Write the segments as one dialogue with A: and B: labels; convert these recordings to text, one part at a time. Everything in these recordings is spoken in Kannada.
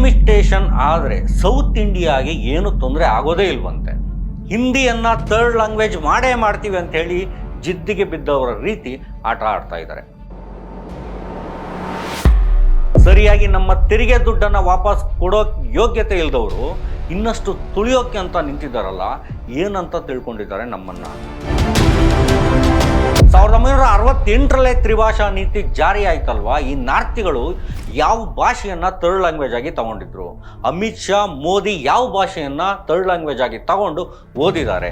A: ಡಿಲಿಮಿಟೇಷನ್ ಆದರೆ ಸೌತ್ ಇಂಡಿಯಾಗೆ ಏನು ತೊಂದರೆ ಆಗೋದೇ ಇಲ್ವಂತೆ. ಹಿಂದಿಯನ್ನ ಥರ್ಡ್ ಲ್ಯಾಂಗ್ವೇಜ್ ಮಾಡೇ ಮಾಡ್ತೀವಿ ಅಂತ ಹೇಳಿ ಜಿದ್ದಿಗೆ ಬಿದ್ದವರ ರೀತಿ ಆಟ ಆಡ್ತಾ ಇದ್ದಾರೆ. ಸರಿಯಾಗಿ ನಮ್ಮ ತೆರಿಗೆ ದುಡ್ಡನ್ನು ವಾಪಸ್ ಕೊಡೋ ಯೋಗ್ಯತೆ ಇಲ್ದವರು ಇನ್ನಷ್ಟು ತುಳಿಯೋಕೆ ಅಂತ ನಿಂತಿದ್ದಾರಲ್ಲ, ಏನಂತ ತಿಳ್ಕೊಂಡಿದ್ದಾರೆ ನಮ್ಮನ್ನ? ಸಾವಿರದ ಒಂಬೈನೂರ ಅರವತ್ತೆಂಟರಲ್ಲೇ ತ್ರಿಭಾಷಾ ನೀತಿ ಜಾರಿ ಆಯ್ತಲ್ವಾ? ಈ ನಾರ್ತಿಗಳು ಯಾವ ಭಾಷೆಯನ್ನ ತರ್ಡ್ ಲ್ಯಾಂಗ್ವೇಜ್ ಆಗಿ ತಗೊಂಡಿದ್ರು? ಅಮಿತ್ ಶಾ, ಮೋದಿ ಯಾವ ಭಾಷೆಯನ್ನ ತರ್ಡ್ ಲ್ಯಾಂಗ್ವೇಜ್ ಆಗಿ ತಗೊಂಡು ಓದಿದ್ದಾರೆ?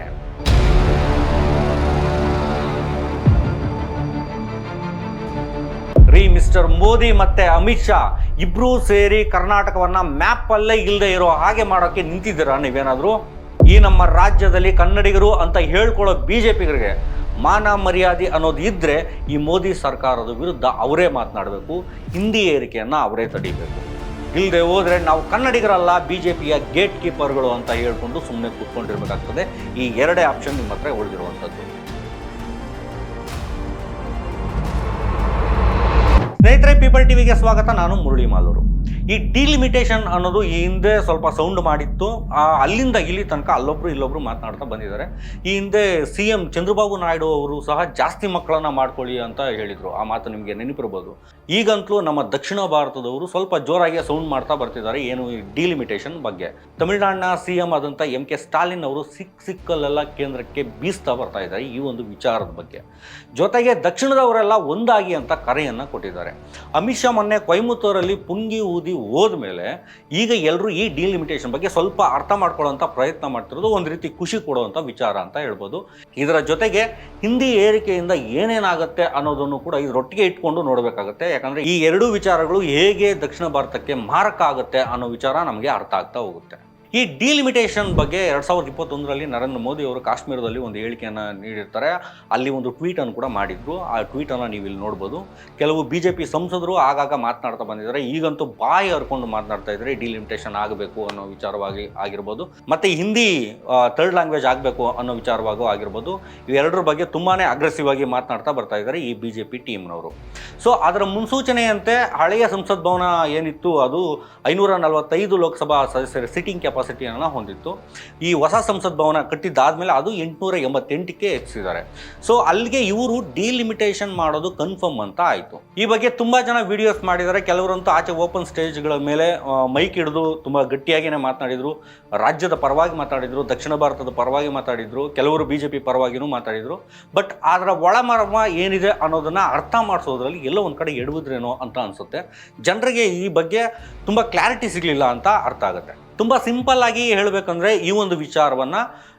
A: ರೀ, ಮಿಸ್ಟರ್ ಮೋದಿ ಮತ್ತೆ ಅಮಿತ್ ಶಾ ಇಬ್ರು ಸೇರಿ ಕರ್ನಾಟಕವನ್ನ ಮ್ಯಾಪ್ ಅಲ್ಲೇ ಇಲ್ಲದೆ ಇರೋ ಹಾಗೆ ಮಾಡೋಕೆ ನಿಂತಿದ್ದೀರಾ ನೀವೇನಾದ್ರೂ? ಈ ನಮ್ಮ ರಾಜ್ಯದಲ್ಲಿ ಕನ್ನಡಿಗರು ಅಂತ ಹೇಳ್ಕೊಳ್ಳೋ ಬಿಜೆಪಿಗರಿಗೆ. ಮಾನ ಮರ್ಯಾದೆ ಅನ್ನೋದು ಇದ್ದರೆ ಈ ಮೋದಿ ಸರ್ಕಾರದ ವಿರುದ್ಧ ಅವರೇ ಮಾತನಾಡಬೇಕು, ಹಿಂದಿ ಏರಿಕೆಯನ್ನು ಅವರೇ ತಡಿಬೇಕು. ಇಲ್ಲದೆ ಹೋದರೆ ನಾವು ಕನ್ನಡಿಗರಲ್ಲ ಬಿ ಜೆ ಪಿಯ ಗೇಟ್ ಕೀಪರ್ಗಳು ಅಂತ ಹೇಳ್ಕೊಂಡು ಸುಮ್ಮನೆ ಕೂತ್ಕೊಂಡಿರ್ಬೇಕಾಗ್ತದೆ. ಈ ಎರಡೇ ಆಪ್ಷನ್ ನಿಮ್ಮ ಹತ್ರ ಉಳಿದಿರುವಂಥದ್ದು. ಸ್ನೇಹಿತರೆ, ಪೀಪಲ್ ಟಿವಿಗೆ ಸ್ವಾಗತ. ನಾನು ಮುರಳಿ ಮಾಲೂರು. ಈ ಡಿಲಿಮಿಟೇಷನ್ ಅನ್ನೋದು ಈ ಹಿಂದೆ ಸ್ವಲ್ಪ ಸೌಂಡ್ ಮಾಡಿತ್ತು. ಅಲ್ಲಿಂದ ಇಲ್ಲಿ ತನಕ ಅಲ್ಲೊಬ್ರು ಇಲ್ಲೊಬ್ರು ಮಾತನಾಡ್ತಾ ಬಂದಿದ್ದಾರೆ. ಈ ಹಿಂದೆ ಸಿ ಎಂ ಚಂದ್ರಬಾಬು ನಾಯ್ಡು ಅವರು ಸಹ ಜಾಸ್ತಿ ಮಕ್ಕಳನ್ನ ಮಾಡ್ಕೊಳ್ಳಿ ಅಂತ ಹೇಳಿದ್ರು. ಆ ಮಾತು ನಿಮಗೆ ನೆನಪಿರ್ಬೋದು. ಈಗಂತಲೂ ನಮ್ಮ ದಕ್ಷಿಣ ಭಾರತದವರು ಸ್ವಲ್ಪ ಜೋರಾಗಿ ಸೌಂಡ್ ಮಾಡ್ತಾ ಬರ್ತಿದ್ದಾರೆ. ಏನು ಈ ಡಿಲಿಮಿಟೇಷನ್ ಬಗ್ಗೆ. ತಮಿಳುನಾಡಿನ ಸಿ ಎಂ ಆದಂಥ ಎಂ ಕೆ ಸ್ಟಾಲಿನ್ ಅವರು ಸಿಕ್ ಸಿಕ್ಕಲ್ಲೆಲ್ಲ ಕೇಂದ್ರಕ್ಕೆ ಬೀಸ್ತಾ ಬರ್ತಾ ಇದ್ದಾರೆ ಈ ಒಂದು ವಿಚಾರದ ಬಗ್ಗೆ. ಜೊತೆಗೆ ದಕ್ಷಿಣದವರೆಲ್ಲ ಒಂದಾಗಿ ಅಂತ ಕರೆಯನ್ನು ಕೊಟ್ಟಿದ್ದಾರೆ. ಅಮಿತ್ ಶಾ ಮೊನ್ನೆ ಕೊಯಮತ್ತೂರಲ್ಲಿ ಪುಂಗಿ ಊದಿ ಹೋದ್ಮೇಲೆ ಈಗ ಎಲ್ಲರೂ ಈ ಡಿಲಿಮಿಟೇಷನ್ ಬಗ್ಗೆ ಸ್ವಲ್ಪ ಅರ್ಥ ಮಾಡ್ಕೊಳ್ಳೋಂಥ ಪ್ರಯತ್ನ ಮಾಡ್ತಿರೋದು ಒಂದು ರೀತಿ ಖುಷಿ ಕೊಡುವಂಥ ವಿಚಾರ ಅಂತ ಹೇಳ್ಬೋದು. ಇದರ ಜೊತೆಗೆ ಹಿಂದಿ ಏರಿಕೆಯಿಂದ ಏನೇನಾಗುತ್ತೆ ಅನ್ನೋದನ್ನು ಕೂಡ ಇದರೊಟ್ಟಿಗೆ ಇಟ್ಕೊಂಡು ನೋಡಬೇಕಾಗುತ್ತೆ. ಯಾಕಂದರೆ ಈ ಎರಡೂ ವಿಚಾರಗಳು ಹೇಗೆ ದಕ್ಷಿಣ ಭಾರತಕ್ಕೆ ಮಾರಕ ಆಗುತ್ತೆ ಅನ್ನೋ ವಿಚಾರ ನಮಗೆ ಅರ್ಥ ಆಗ್ತಾ ಹೋಗುತ್ತೆ. ಈ ಡಿಲಿಮಿಟೇಷನ್ ಬಗ್ಗೆ ಎರಡ್ ಸಾವಿರದ ಇಪ್ಪತ್ತೊಂದರಲ್ಲಿ ನರೇಂದ್ರ ಮೋದಿ ಅವರು ಕಾಶ್ಮೀರದಲ್ಲಿ ಒಂದು ಹೇಳಿಕೆಯನ್ನು ನೀಡಿರ್ತಾರೆ. ಅಲ್ಲಿ ಒಂದು ಟ್ವೀಟ್ ಅನ್ನು ಕೂಡ ಮಾಡಿದ್ರು. ಆ ಟ್ವೀಟ್ ಅನ್ನು ನೀವು ಇಲ್ಲಿ ನೋಡ್ಬೋದು. ಕೆಲವು ಪಿ ಸಂಸದರು ಆಗಾಗ ಮಾತನಾಡ್ತಾ ಬಂದಿದ್ದಾರೆ. ಈಗಂತೂ ಬಾಯಿ ಹರ್ಕೊಂಡು ಮಾತನಾಡ್ತಾ ಇದ್ದಾರೆ. ಡಿಲಿಮಿಟೇಷನ್ ಆಗಬೇಕು ಅನ್ನೋ ವಿಚಾರವಾಗಿ ಆಗಿರ್ಬೋದು. ಮತ್ತೆ ಹಿಂದಿ ಥರ್ಡ್ ಲ್ಯಾಂಗ್ವೇಜ್ ಆಗಬೇಕು ಅನ್ನೋ ವಿಚಾರವಾಗೂ ಆಗಿರ್ಬೋದು. ಇವೆರಡರ ಬಗ್ಗೆ ತುಂಬಾನೇ ಅಗ್ರೆಸಿವ್ ಆಗಿ ಮಾತನಾಡ್ತಾ ಬರ್ತಾ ಇದ್ದಾರೆ ಈ ಬಿ ಜೆ ಪಿ ಟೀಮ್ನವರು. ಸೊ ಅದರ ಮುನ್ಸೂಚನೆಯಂತೆ ಹಳೆಯ ಸಂಸತ್ ಭವನ ಏನಿತ್ತು? ಅದು ಐನೂರ ನಲವತ್ತೈದು ಲೋಕಸಭಾ ಸದಸ್ಯರ ಸಿಟ್ಟಿಂಗ್ ಕೆಪಾಸಿಟಿಯನ್ನು ಹೊಂದಿತ್ತು. ಈ ಹೊಸ ಸಂಸತ್ ಭವನ ಕಟ್ಟಿದ್ದಾದ್ಮೇಲೆ ಅದು ಎಂಟುನೂರ ಎಂಬತ್ತೆಂಟಕ್ಕೆ ಹೆಚ್ಚಿಸಿದ್ದಾರೆ ಸೊ ಅಲ್ಲಿಗೆ ಇವರು ಡಿಲಿಮಿಟೇಷನ್ ಮಾಡೋದು ಕನ್ಫರ್ಮ್ ಅಂತ ಆಯಿತು. ಈ ಬಗ್ಗೆ ತುಂಬ ಜನ ವಿಡಿಯೋಸ್ ಮಾಡಿದ್ದಾರೆ. ಕೆಲವರಂತೂ ಆಚೆ ಓಪನ್ ಸ್ಟೇಜ್ಗಳ ಮೇಲೆ ಮೈಕ್ ಹಿಡಿದು ತುಂಬ ಗಟ್ಟಿಯಾಗಿಯೇ ಮಾತನಾಡಿದರು. ರಾಜ್ಯದ ಪರವಾಗಿ ಮಾತಾಡಿದರು ದಕ್ಷಿಣ ಭಾರತದ ಪರವಾಗಿ ಮಾತಾಡಿದರು ಕೆಲವರು ಬಿ ಜೆ ಪಿ ಪರವಾಗಿನೂ ಮಾತಾಡಿದರು ಬಟ್ ಅದರ ಒಳಮರ್ಮ ಏನಿದೆ ಅನ್ನೋದನ್ನು ಅರ್ಥ ಮಾಡಿಸೋದ್ರಲ್ಲಿ ಎಲ್ಲೋ ಒಂದು ಕಡೆ ಎಡವುದ್ರೇನೋ ಅಂತ ಅನ್ಸುತ್ತೆ. ಜನರಿಗೆ ಈ ಬಗ್ಗೆ ತುಂಬ ಕ್ಲಾರಿಟಿ ಸಿಗಲಿಲ್ಲ ಅಂತ ಅರ್ಥ ಆಗುತ್ತೆ. ತುಂಬ ಸಿಂಪಲ್ ಆಗಿ ಹೇಳಬೇಕಂದ್ರೆ ಈ ಒಂದು ವಿಚಾರವನ್ನ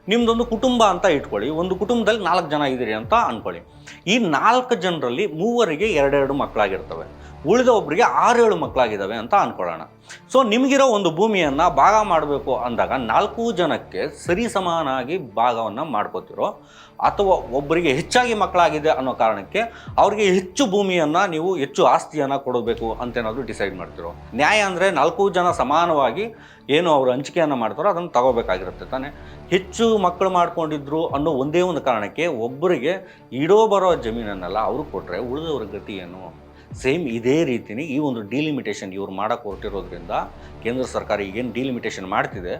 A: ನಿಮ್ದೊಂದು ಕುಟುಂಬ ಅಂತ ಇಟ್ಕೊಳ್ಳಿ. ಒಂದು ಕುಟುಂಬದಲ್ಲಿ ನಾಲ್ಕು ಜನ ಇದ್ದೀರಿ ಅಂತ ಅನ್ಕೊಳ್ಳಿ. ಈ ನಾಲ್ಕು ಜನರಲ್ಲಿ ಮೂವರಿಗೆ ಎರಡೆರಡು ಮಕ್ಕಳಾಗಿರ್ತವೆ. ಉಳಿದ ಒಬ್ಬರಿಗೆ ಆರೇಳು ಮಕ್ಕಳಾಗಿದ್ದಾವೆ ಅಂತ ಅಂದ್ಕೊಳ್ಳೋಣ ಸೊ ನಿಮಗಿರೋ ಒಂದು ಭೂಮಿಯನ್ನು ಭಾಗ ಮಾಡಬೇಕು ಅಂದಾಗ ನಾಲ್ಕು ಜನಕ್ಕೆ ಸರಿ ಸಮಾನಾಗಿ ಭಾಗವನ್ನು ಮಾಡ್ಕೋತಿರೋ ಅಥವಾ ಒಬ್ಬರಿಗೆ ಹೆಚ್ಚಾಗಿ ಮಕ್ಕಳಾಗಿದೆ ಅನ್ನೋ ಕಾರಣಕ್ಕೆ ಅವರಿಗೆ ಹೆಚ್ಚು ಭೂಮಿಯನ್ನು ನೀವು ಹೆಚ್ಚು ಆಸ್ತಿಯನ್ನು ಕೊಡಬೇಕು ಅಂತೇನಾದರೂ ಡಿಸೈಡ್ ಮಾಡ್ತಿರೋ. ನ್ಯಾಯ ಅಂದರೆ ನಾಲ್ಕು ಜನ ಸಮಾನವಾಗಿ ಏನು ಅವರು ಹಂಚಿಕೆಯನ್ನು ಮಾಡ್ತಾರೋ ಅದನ್ನು ತಗೋಬೇಕಾಗಿರುತ್ತೆ ತಾನೆ. ಹೆಚ್ಚು ಮಕ್ಕಳು ಮಾಡ್ಕೊಂಡಿದ್ರು ಅನ್ನೋ ಒಂದೇ ಒಂದು ಕಾರಣಕ್ಕೆ ಒಬ್ಬರಿಗೆ ಇಡೋ ಬರೋ ಜಮೀನನ್ನೆಲ್ಲ ಅವರು ಕೊಟ್ಟರೆ ಉಳಿದವ್ರ ಗತಿ ಏನು? ಸೇಮ್ ಇದೇ ರೀತಿನೇ ಈ ಒಂದು ಡಿಲಿಮಿಟೇಷನ್ ಇವ್ರು ಮಾಡಕ್ಕೆ ಹೊರಟಿರೋದ್ರಿಂದ ಕೇಂದ್ರ ಸರ್ಕಾರ ಈಗೇನು ಡಿಲಿಮಿಟೇಷನ್ ಮಾಡ್ತಿದೆ,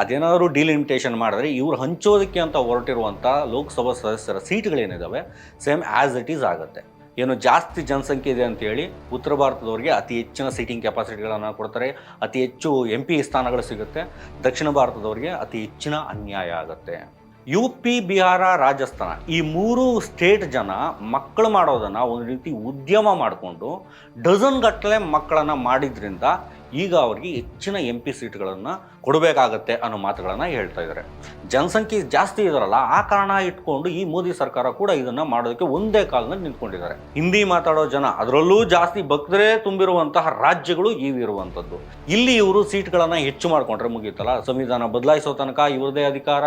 A: ಅದೇನಾದರೂ ಡಿಲಿಮಿಟೇಷನ್ ಮಾಡಿದ್ರೆ ಇವ್ರು ಹಂಚೋದಕ್ಕೆ ಅಂತ ಹೊರಟಿರುವಂಥ ಲೋಕಸಭಾ ಸದಸ್ಯರ ಸೀಟ್ಗಳೇನಿದ್ದಾವೆ ಸೇಮ್ ಆ್ಯಸ್ ಇಟ್ ಈಸ್ ಆಗುತ್ತೆ. ಏನು ಜಾಸ್ತಿ ಜನಸಂಖ್ಯೆ ಇದೆ ಅಂತೇಳಿ ಉತ್ತರ ಭಾರತದವರಿಗೆ ಅತಿ ಹೆಚ್ಚಿನ ಸೀಟಿಂಗ್ ಕೆಪಾಸಿಟಿಗಳನ್ನು ಕೊಡ್ತಾರೆ, ಅತಿ ಹೆಚ್ಚು ಎಂ ಪಿ ಸ್ಥಾನಗಳು ಸಿಗುತ್ತೆ, ದಕ್ಷಿಣ ಭಾರತದವರಿಗೆ ಅತಿ ಹೆಚ್ಚಿನ ಅನ್ಯಾಯ ಆಗುತ್ತೆ. ಯು ಪಿ, ಬಿಹಾರ, ರಾಜಸ್ಥಾನ ಈ ಮೂರು ಸ್ಟೇಟ್ ಜನ ಮಕ್ಕಳು ಮಾಡೋದನ್ನು ಒಂದು ರೀತಿ ಉದ್ಯಮ ಮಾಡಿಕೊಂಡು ಡಜನ್ ಗಟ್ಟಲೆ ಮಕ್ಕಳನ್ನು ಮಾಡಿದ್ರಿಂದ ಈಗ ಅವ್ರಿಗೆ ಹೆಚ್ಚಿನ ಎಂ ಪಿ ಸೀಟ್ಗಳನ್ನು ಕೊಡಬೇಕಾಗತ್ತೆ ಅನ್ನೋ ಮಾತುಗಳನ್ನು ಹೇಳ್ತಾ ಇದ್ದಾರೆ. ಜನಸಂಖ್ಯೆ ಜಾಸ್ತಿ ಇದಾರಲ್ಲ, ಆ ಕಾರಣ ಇಟ್ಕೊಂಡು ಈ ಮೋದಿ ಸರ್ಕಾರ ಕೂಡ ಇದನ್ನು ಮಾಡೋದಕ್ಕೆ ಒಂದೇ ಕಾಲದಲ್ಲಿ ನಿಂತ್ಕೊಂಡಿದ್ದಾರೆ. ಹಿಂದಿ ಮಾತಾಡೋ ಜನ, ಅದರಲ್ಲೂ ಜಾಸ್ತಿ ಭಕ್ತರೇ ತುಂಬಿರುವಂತಹ ರಾಜ್ಯಗಳು ಇವಿರುವಂಥದ್ದು ಇಲ್ಲಿ ಇವರು ಸೀಟ್ಗಳನ್ನು ಹೆಚ್ಚು ಮಾಡ್ಕೊಂಡ್ರೆ ಮುಗಿಯುತ್ತಲ್ಲ? ಸಂವಿಧಾನ ಬದಲಾಯಿಸೋ ತನಕ ಇವ್ರದೇ ಅಧಿಕಾರ,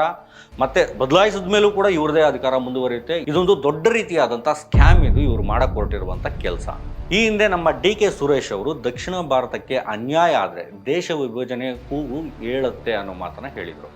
A: ಮತ್ತೆ ಬದಲಾಯಿಸಿದ ಮೇಲೂ ಕೂಡ ಇವರದೇ ಅಧಿಕಾರ ಮುಂದುವರಿಯುತ್ತೆ. ಇದೊಂದು ದೊಡ್ಡ ರೀತಿಯಾದಂಥ ಸ್ಕ್ಯಾಮ್ ಇದು ಇವರು ಮಾಡಕ್ ಹೊರಟಿರುವಂಥ ಕೆಲಸ. ಈ ಹಿಂದೆ ನಮ್ಮ ಡಿ ಕೆ ಸುರೇಶ್ ಅವರು ದಕ್ಷಿಣ ಭಾರತಕ್ಕೆ ಅನ್ಯಾಯ ಆದರೆ ದೇಶ ವಿಭಜನೆ, ಕೂಗು ಹೇಳುತ್ತೆ ಅನ್ನೋ ಮಾತನ್ನ ಹೇಳಿದರು.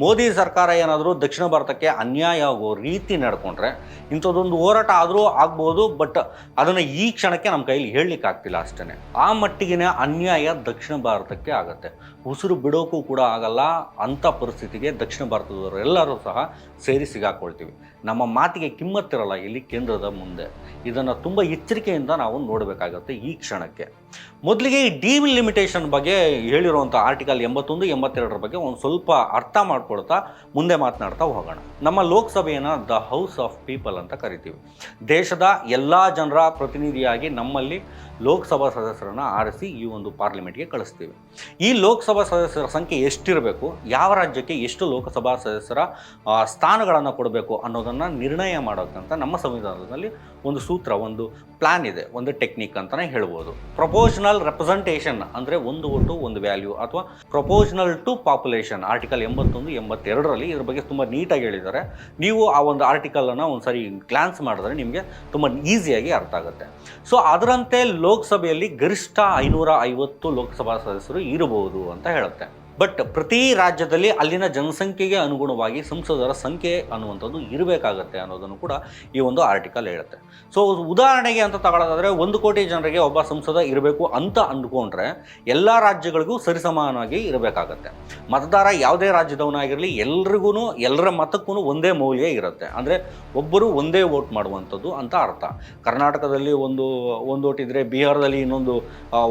A: ಮೋದಿ ಸರ್ಕಾರ ಏನಾದರೂ ದಕ್ಷಿಣ ಭಾರತಕ್ಕೆ ಅನ್ಯಾಯ ಆಗೋ ರೀತಿ ನಡ್ಕೊಂಡ್ರೆ ಇಂಥದ್ದೊಂದು ಹೋರಾಟ ಆದರೂ ಆಗ್ಬೋದು, ಬಟ್ ಅದನ್ನು ಈ ಕ್ಷಣಕ್ಕೆ ನಮ್ಮ ಕೈಲಿ ಹೇಳಲಿಕ್ಕೆ ಆಗ್ತಿಲ್ಲ ಅಷ್ಟೇ ಆ ಮಟ್ಟಿಗಿನ ಅನ್ಯಾಯ ದಕ್ಷಿಣ ಭಾರತಕ್ಕೆ ಆಗುತ್ತೆ. ಉಸಿರು ಬಿಡೋಕ್ಕೂ ಕೂಡ ಆಗಲ್ಲ, ಅಂಥ ಪರಿಸ್ಥಿತಿಗೆ ದಕ್ಷಿಣ ಭಾರತದವರೆಲ್ಲರೂ ಸಹ ಸೇರಿ ಸಿಗಾಕೊಳ್ತೀವಿ. ನಮ್ಮ ಮಾತಿಗೆ ಕಿಮ್ಮತ್ತಿರಲ್ಲ ಇಲ್ಲಿ ಕೇಂದ್ರದ ಮುಂದೆ. ಇದನ್ನು ತುಂಬ ಎಚ್ಚರಿಕೆಯಿಂದ ನಾವು ನೋಡಬೇಕಾಗತ್ತೆ ಈ ಕ್ಷಣಕ್ಕೆ. ಮೊದಲಿಗೆ ಈ ಡಿಲಿಮಿಟೇಷನ್ ಬಗ್ಗೆ ಹೇಳಿರುವಂಥ ಆರ್ಟಿಕಲ್ ಎಂಬತ್ತೊಂದು, ಎಂಬತ್ತೆರಡರ ಬಗ್ಗೆ ಒಂದು ಸ್ವಲ್ಪ ಅರ್ಥ ಮಾಡ್ಕೊಳ್ತಾ ಮುಂದೆ ಮಾತನಾಡ್ತಾ ಹೋಗೋಣ. ನಮ್ಮ ಲೋಕಸಭೆಯನ್ನು ದ ಹೌಸ್ ಆಫ್ ಪೀಪಲ್ ಅಂತ ಕರಿತೀವಿ. ದೇಶದ ಎಲ್ಲ ಜನರ ಪ್ರತಿನಿಧಿಯಾಗಿ ನಮ್ಮಲ್ಲಿ ಲೋಕಸಭಾ ಸದಸ್ಯರನ್ನು ಆರಿಸಿ ಈ ಒಂದು ಪಾರ್ಲಿಮೆಂಟ್ಗೆ ಕಳಿಸ್ತೀವಿ. ಈ ಲೋಕಸಭಾ ಸದಸ್ಯರ ಸಂಖ್ಯೆ ಎಷ್ಟಿರಬೇಕು, ಯಾವ ರಾಜ್ಯಕ್ಕೆ ಎಷ್ಟು ಲೋಕಸಭಾ ಸದಸ್ಯರ ಸ್ಥಾನಗಳನ್ನು ಕೊಡಬೇಕು ಅನ್ನೋದನ್ನು ನಿರ್ಣಯ ಮಾಡೋಕ್ಕಂತ ನಮ್ಮ ಸಂವಿಧಾನದಲ್ಲಿ ಒಂದು ಸೂತ್ರ, ಒಂದು ಪ್ಲ್ಯಾನ್ ಇದೆ, ಒಂದು ಟೆಕ್ನಿಕ್ ಅಂತಲೇ ಹೇಳ್ಬೋದು. ಪ್ರಪೋಷನಲ್ ರೆಪ್ರೆಸೆಂಟೇಷನ್ ಅಂದರೆ ಒಂದು ಒಟ್ಟು ಒಂದು ವ್ಯಾಲ್ಯೂ ಅಥವಾ ಪ್ರಪೋಷನಲ್ ಟು ಪಾಪ್ಯುಲೇಷನ್, ಆರ್ಟಿಕಲ್ ಎಂಬತ್ತೊಂದು, ಎಂಬತ್ತೆರಡರಲ್ಲಿ ಇದ್ರ ಬಗ್ಗೆ ತುಂಬ ನೀಟಾಗಿ ಹೇಳಿದ್ದಾರೆ. ನೀವು ಆ ಒಂದು ಆರ್ಟಿಕಲನ್ನು ಒಂದು ಸರಿ ಗ್ಲಾನ್ಸ್ ಮಾಡಿದ್ರೆ ನಿಮಗೆ ತುಂಬ ಈಸಿಯಾಗಿ ಅರ್ಥ ಆಗುತ್ತೆ. ಸೊ ಅದರಂತೆ ಲೋಕಸಭೆಯಲ್ಲಿ ಗರಿಷ್ಠ ಐನೂರ ಐವತ್ತು ಲೋಕಸಭಾ ಸದಸ್ಯರು ಇರಬಹುದು ಅಂತ ಹೇಳುತ್ತೆ. ಬಟ್ ಪ್ರತಿ ರಾಜ್ಯದಲ್ಲಿ ಅಲ್ಲಿನ ಜನಸಂಖ್ಯೆಗೆ ಅನುಗುಣವಾಗಿ ಸಂಸದರ ಸಂಖ್ಯೆ ಅನ್ನುವಂಥದ್ದು ಇರಬೇಕಾಗತ್ತೆ ಅನ್ನೋದನ್ನು ಕೂಡ ಈ ಒಂದು ಆರ್ಟಿಕಲ್ ಹೇಳುತ್ತೆ. ಸೊ ಉದಾಹರಣೆಗೆ ಅಂತ ತಗೊಳ್ಳೋದಾದರೆ ಒಂದು ಕೋಟಿ ಜನರಿಗೆ ಒಬ್ಬ ಸಂಸದ ಇರಬೇಕು ಅಂತ ಅಂದ್ಕೊಂಡ್ರೆ ಎಲ್ಲ ರಾಜ್ಯಗಳಿಗೂ ಸರಿಸಮಾನವಾಗಿ ಇರಬೇಕಾಗತ್ತೆ. ಮತದಾರ ಯಾವುದೇ ರಾಜ್ಯದವನಾಗಿರಲಿ ಎಲ್ರಿಗೂ ಎಲ್ಲರ ಮತಕ್ಕೂ ಒಂದೇ ಮೌಲ್ಯ ಇರುತ್ತೆ. ಅಂದರೆ ಒಬ್ಬರು ಒಂದೇ ವೋಟ್ ಮಾಡುವಂಥದ್ದು ಅಂತ ಅರ್ಥ. ಕರ್ನಾಟಕದಲ್ಲಿ ಒಂದು ಒಂದು ಓಟ್ ಇದ್ದರೆ ಬಿಹಾರದಲ್ಲಿ ಇನ್ನೊಂದು